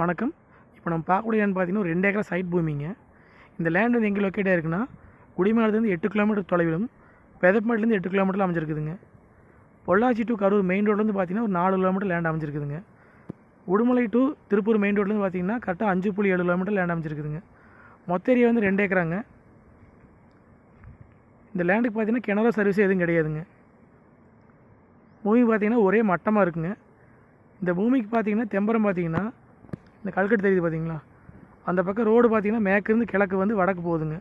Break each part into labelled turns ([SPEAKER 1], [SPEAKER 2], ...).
[SPEAKER 1] வணக்கம். இப்போ நம்ம பார்க்கக்கூடிய லேண்ட் பார்த்தீங்கன்னா ஒரு ரெண்டு ஏக்கர் சைட் பூமிங்க. இந்த லேண்ட் வந்து எங்கே லொக்கேட் ஆயிருக்குன்னா குடிமலத்துலேருந்து எட்டு கிலோமீட்டர் தொலைவிலும் பெதப்பமேட்லேருந்து எட்டு கிலோமீட்டரில் அமைஞ்சிருக்குதுங்க. பொள்ளாச்சி டு கரூர் மெயின் ரோட்லேருந்து பார்த்தீங்கன்னா ஒரு நாலு கிலோமீட்டர் லேண்ட் அமைஞ்சிருக்குதுங்க. உடுமலை டு திருப்பூர் மெயின் ரோட்லேருந்து பார்த்தீங்கன்னா கரெக்டாக அஞ்சு புள்ளி ஏழு கிலோமீட்டர் லேண்ட் அமைஞ்சிருக்குதுங்க. மொத்த ஏரியா வந்து ரெண்டு ஏக்கராங்க. இந்த லேண்டுக்கு பார்த்தீங்கன்னா கிணறு சர்வீஸ் எதுவும் கிடையாதுங்க. பூமி பார்த்தீங்கன்னா ஒரே மட்டமாக இருக்குங்க. இந்த பூமிக்கு பார்த்தீங்கன்னா தெம்பரம் பார்த்தீங்கன்னா இந்த கல்கட்டு தெரியுது பார்த்தீங்களா அந்த பக்கம் ரோடு பார்த்திங்கன்னா மேற்கிருந்து கிழக்கு வந்து வடக்கு போகுதுங்க.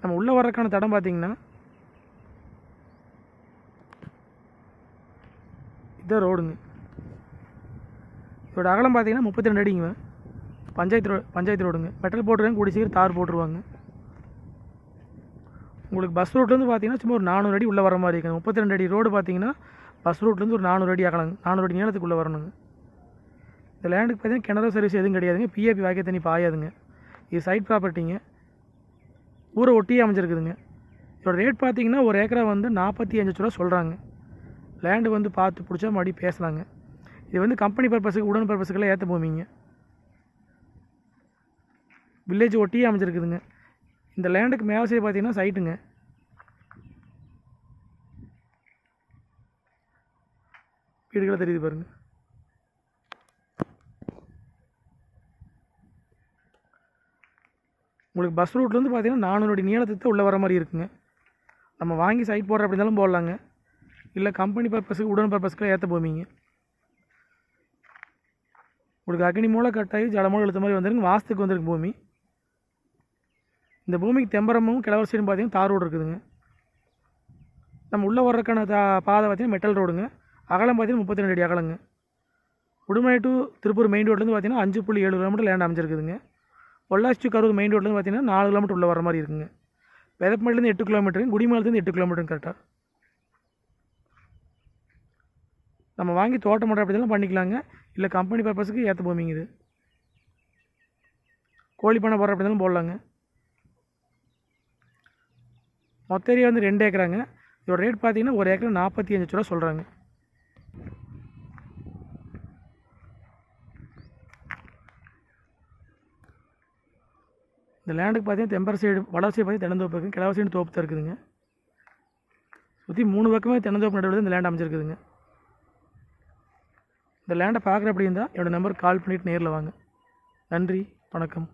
[SPEAKER 1] நம்ம உள்ளே வர்றதுக்கான தடம் பார்த்தீங்கன்னா இதான் ரோடுங்க இதோட அகலம் பார்த்தீங்கன்னா முப்பத்தி ரெண்டு அடிங்க. பஞ்சாயத்து ரோ பஞ்சாயத்து ரோடுங்க மெட்டல் போட்டுருக்காங்க கூடி சீக்கிரம் தார் போட்டுருவாங்க. உங்களுக்கு பஸ் ரூட்லேருந்து பார்த்தீங்கன்னா சும்மா ஒரு நானூறு அடி உள்ளே வர மாதிரி இருக்குங்க. முப்பத்தி ரெண்டு அடி ரோடு பார்த்தீங்கன்னா பஸ் ரூட்லேருந்து ஒரு நானூறு அடி அகலங்க நானூறு அடி நீளத்துக்குள்ளே வரணுங்க. இந்த லேண்டுக்கு பார்த்தீங்கன்னா கிணறு சர்வீஸ் எதுவும் கிடையாதுங்க. பிஏபி வாக்கிய தண்ணி பாயாதுங்க. இது சைட் ப்ராப்பர்ட்டிங்க ஊரை ஒட்டியே அமைஞ்சிருக்குதுங்க. இதோட ரேட் பார்த்தீங்கன்னா ஒரு ஏக்கரா வந்து நாற்பத்தி அஞ்சு ரூபா சொல்கிறாங்க லேண்டு வந்து பார்த்து பிடிச்சா மறுபடியும் பேசலாங்க. இது வந்து கம்பெனி பர்பஸுக்கு உடன் பர்பஸுக்கெல்லாம் ஏற்ற பூமிங்க. வில்லேஜ் ஒட்டியே அமைஞ்சிருக்குதுங்க. இந்த லேண்டுக்கு மேலே சைடு பார்த்தீங்கன்னா சைட்டுங்க வீடுகளை தெரியுது பாருங்கள் உங்களுக்கு பஸ் ரூட்லேருந்து பார்த்தீங்கன்னா நானூறு அடி நீளத்துக்கு உள்ளே வர மாதிரி இருக்குங்க. நம்ம வாங்கி சைட் போடுற அப்படி இருந்தாலும் போடலாங்க. இல்லை கம்பெனி பர்பஸுக்கு உடன் பர்பஸ்க்குலாம் ஏற்ற பூமிங்க உங்களுக்கு அக்னி மூலம் கட்டாயி ஜலமூலம் எழுத்த மாதிரி வந்துருங்க வாஸ்துக்கு வந்திருக்கு பூமி. இந்த பூமிக்கு தெம்பரமும் கிழவரசியும் பார்த்தீங்கன்னா தார் ரோடு இருக்குதுங்க. நம்ம உள்ளே வர்றதுக்கான தா பாதை பார்த்தீங்கன்னா மெட்டல் ரோடுங்க அகலம் பார்த்தீங்கன்னா முப்பத்தி ரெண்டு அடி அகலங்க. உடுமலை டு திருப்பூர் மெயின் ரோட்லேருந்து பார்த்தீங்கன்னா அஞ்சு புள்ளி ஏழு கிலோமீட்டர் லேண்ட் அமைஞ்சிருக்குதுங்க. பொள்ளாச்சி டு கரூர் மெயின் ரோட்லேருந்து பார்த்தீங்கன்னா நாலு கிலோமீட்டர் உள்ள வர மாதிரி இருக்குங்க. வெதப்பமேட்லேருந்து எட்டு கிலோமீட்டருங்க குடிமலத்துலேருந்து எட்டு கிலோமீட்டருங்க கரெக்டாக நம்ம வாங்கி தோட்டம் மட்டும் அப்படிலாம் பண்ணிக்கலாங்க. இல்லை கம்பெனி பர்பஸுக்கு ஏற்ற பூமிங்க இது. கோழி பண்ணை போகிற அப்படி இருந்தாலும் போடலாங்க. மொத்த ஏரியா வந்து ரெண்டு ஏக்கராங்க. இதோட ரேட் பார்த்தீங்கன்னா ஒரு ஏக்கர் நாற்பத்தி அஞ்சு ரூபா சொல்கிறாங்க இந்த லேண்டுக்கு பார்த்தீங்கன்னா தெம்பர் சைடு வட சைடு பார்த்தீங்கன்னா தென்னந்தோப்பு இருக்குது. கிழவ சைடு தோப்பு தான் இருக்குதுங்க. சுற்றி மூணு பக்கமே தென்னந்தோப்பு நடுவில் இந்த லேண்ட் அமைச்சிருக்குதுங்க இந்த லேண்டை பார்க்குற அப்படி இருந்தால் என்னோடய நம்பருக்கு கால் பண்ணிவிட்டு நேரில் வாங்க. நன்றி வணக்கம்.